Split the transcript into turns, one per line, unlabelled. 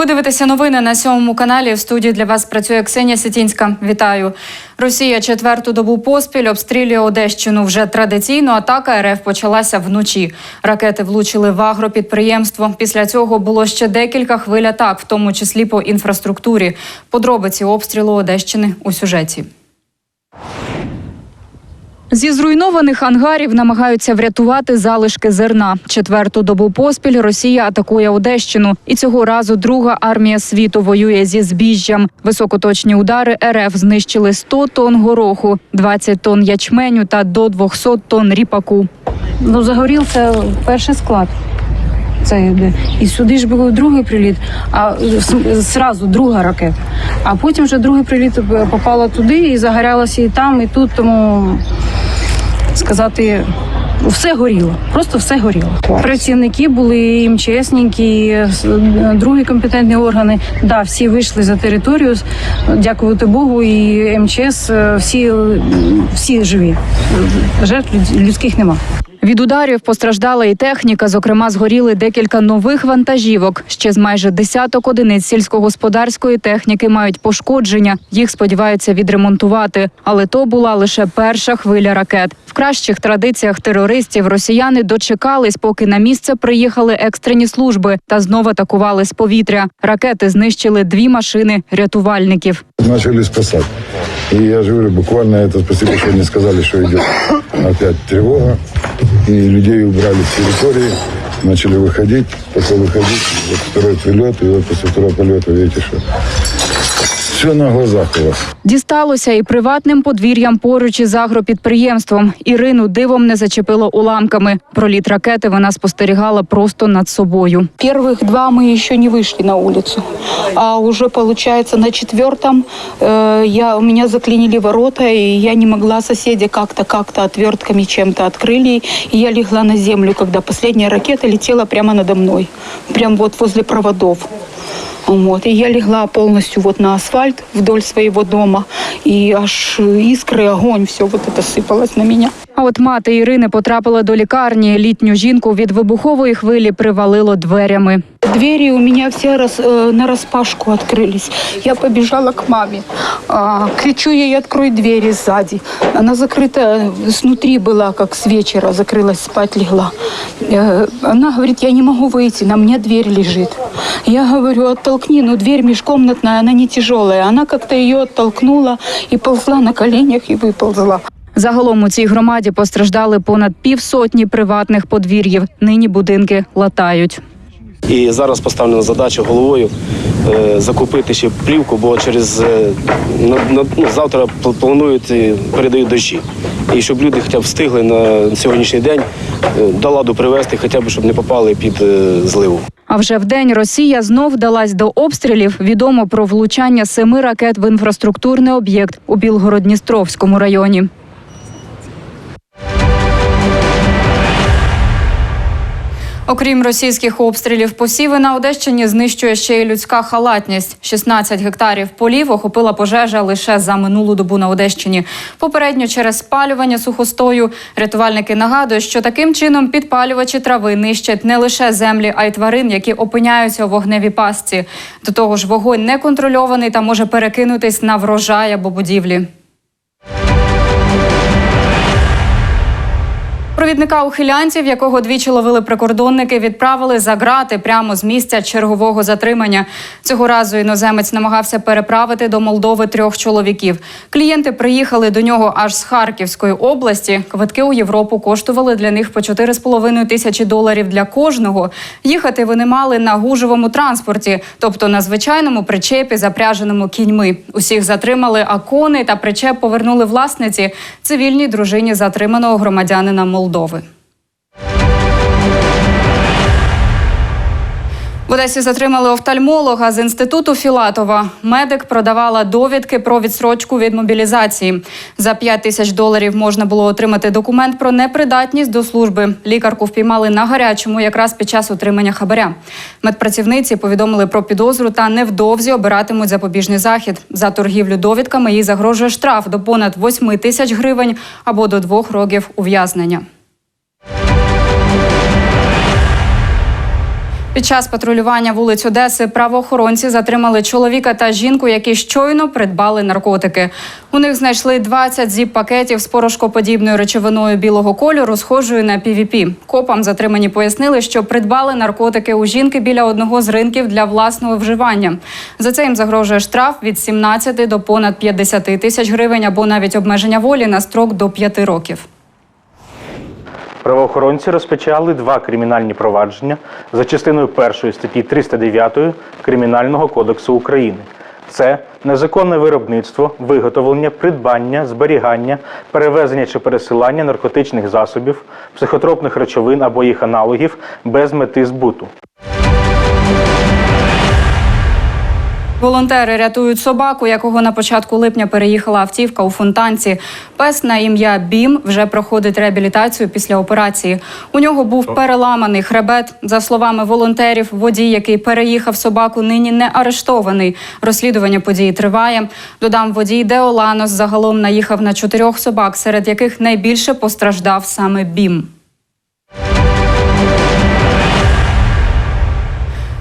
Ви дивитеся новини на сьомому каналі. В студії для вас працює Ксенія Сетінська. Вітаю. Росія четверту добу поспіль обстрілює Одещину. Вже традиційно атака РФ почалася вночі. Ракети влучили в агропідприємство. Після цього було ще декілька хвиль атак, в тому числі по інфраструктурі. Подробиці обстрілу Одещини у сюжеті. Зі зруйнованих ангарів намагаються врятувати залишки зерна. Четверту добу поспіль Росія атакує Одещину, і цього разу друга армія світу воює зі збіжжям. Високоточні удари РФ знищили 100 тонн гороху, 20 тонн ячменю та до 200 тонн ріпаку.
Ну, загорівся перший склад. Це йде. І сюди ж був другий приліт, а зразу друга ракета. А потім вже другий приліт попала туди і загорялося і там, і тут. Тому сказати, все горіло. Просто все горіло. Працівники були МЧСники, другі компетентні органи. Да, всі вийшли за територію. Дякувати Богу, і МЧС е, всі, всі живі. Жертв людських нема.
Від ударів постраждала і техніка. Зокрема, згоріли декілька нових вантажівок. Ще з майже десяток одиниць сільськогосподарської техніки мають пошкодження. Їх сподіваються відремонтувати. Але то була лише перша хвиля ракет. В кращих традиціях терористів росіяни дочекались, поки на місце приїхали екстрені служби та знов атакували з повітря. Ракети знищили дві машини рятувальників.
начали спасать. И я же говорю, буквально это спасибо, что не сказали, что идет опять тревога. И людей убрали с территории, начали выходить. Пока выходить, вот второй прилет, и вот после второго полета видите, что все на глазах у вас.
Дісталося і приватним подвір'ям поруч із агропідприємством. Ірину дивом не зачепило уламками. Проліт ракети вона спостерігала просто над собою.
Первых два мы еще не вышли на улицу, а уже получается на четвертом э, я у меня заклинили ворота и я не могла соседи как-то как-то отвертками чем-то открыли и я легла на землю, когда последняя ракета летела прямо надо мной, прям вот возле проводов. Вот. И я легла полностью вот на асфальт вдоль своего дома, и аж искры, огонь, все вот это сыпалось на меня.
А от мати Ірини потрапила до лікарні. Літню жінку від вибухової хвилі привалило дверями.
Двери у меня все раз, э, на распашку открылись. Я побежала к маме. А, кричу ей, открой двери сзади. Она закрыта, снутри была, как с вечера, закрылась, спать легла. Э, она говорит, я не могу выйти, на мне дверь лежит. Я говорю, оттолкни, но дверь межкомнатная, она не тяжелая. Она как-то ее оттолкнула и ползла на коленях и выползла.
Загалом у цій громаді постраждали понад півсотні приватних подвір'їв. Нині будинки латають.
І зараз поставлена задача головою е, закупити ще плівку, бо через е, ну, завтра планують передають дощі. І щоб люди хоча б встигли на сьогоднішній день е, до ладу привезти, хоча б щоб не попали під зливу.
А вже вдень Росія знов вдалась до обстрілів. Відомо про влучання семи ракет в інфраструктурний об'єкт у Білгород-Дністровському районі. Окрім російських обстрілів, посіви на Одещині знищує ще й людська халатність. 16 гектарів полів охопила пожежа лише за минулу добу на Одещині. Попередньо через спалювання сухостою рятувальники нагадують, що таким чином підпалювачі трави нищать не лише землі, а й тварин, які опиняються у вогневій пастці. До того ж, вогонь неконтрольований та може перекинутись на врожай або будівлі. Провідника ухилянців, якого двічі ловили прикордонники, відправили за грати прямо з місця чергового затримання. Цього разу іноземець намагався переправити до Молдови трьох чоловіків. Клієнти приїхали до нього аж з Харківської області. Квитки у Європу коштували для них по 4,5 тисячі доларів для кожного. Їхати вони мали на гужовому транспорті, тобто на звичайному причепі, запряженому кіньми. Усіх затримали, а коней та причеп повернули власниці цивільній дружині затриманого громадянина Молдови. В Одесі затримали офтальмолога з інституту Філатова. Медик продавала довідки про відсрочку від мобілізації. За 5 тисяч доларів можна було отримати документ про непридатність до служби. Лікарку впіймали на гарячому якраз під час отримання хабаря. Медпрацівниці повідомили про підозру та невдовзі обиратимуть запобіжний захід. За торгівлю довідками їй загрожує штраф до понад 8 тисяч гривень або до двох років ув'язнення. Під час патрулювання вулиць Одеси правоохоронці затримали чоловіка та жінку, які щойно придбали наркотики. У них знайшли 20 зіп-пакетів з порошкоподібною речовиною білого кольору, схожою на PVP. Копам затримані пояснили, що придбали наркотики у жінки біля одного з ринків для власного вживання. За це їм загрожує штраф від 17 до понад 50 тисяч гривень або навіть обмеження волі на строк до 5 років.
Правоохоронці розпочали два кримінальні провадження за частиною першої статті 309 Кримінального кодексу України. Це незаконне виробництво, виготовлення, придбання, зберігання, перевезення чи пересилання наркотичних засобів, психотропних речовин або їх аналогів без мети збуту.
Волонтери рятують собаку, якого на початку липня переїхала автівка у фонтанці. Пес на ім'я Бім вже проходить реабілітацію після операції. У нього був переламаний хребет. За словами волонтерів, водій, який переїхав собаку, нині не арештований. Розслідування події триває. Додам, водій Деоланос загалом наїхав на чотирьох собак, серед яких найбільше постраждав саме Бім.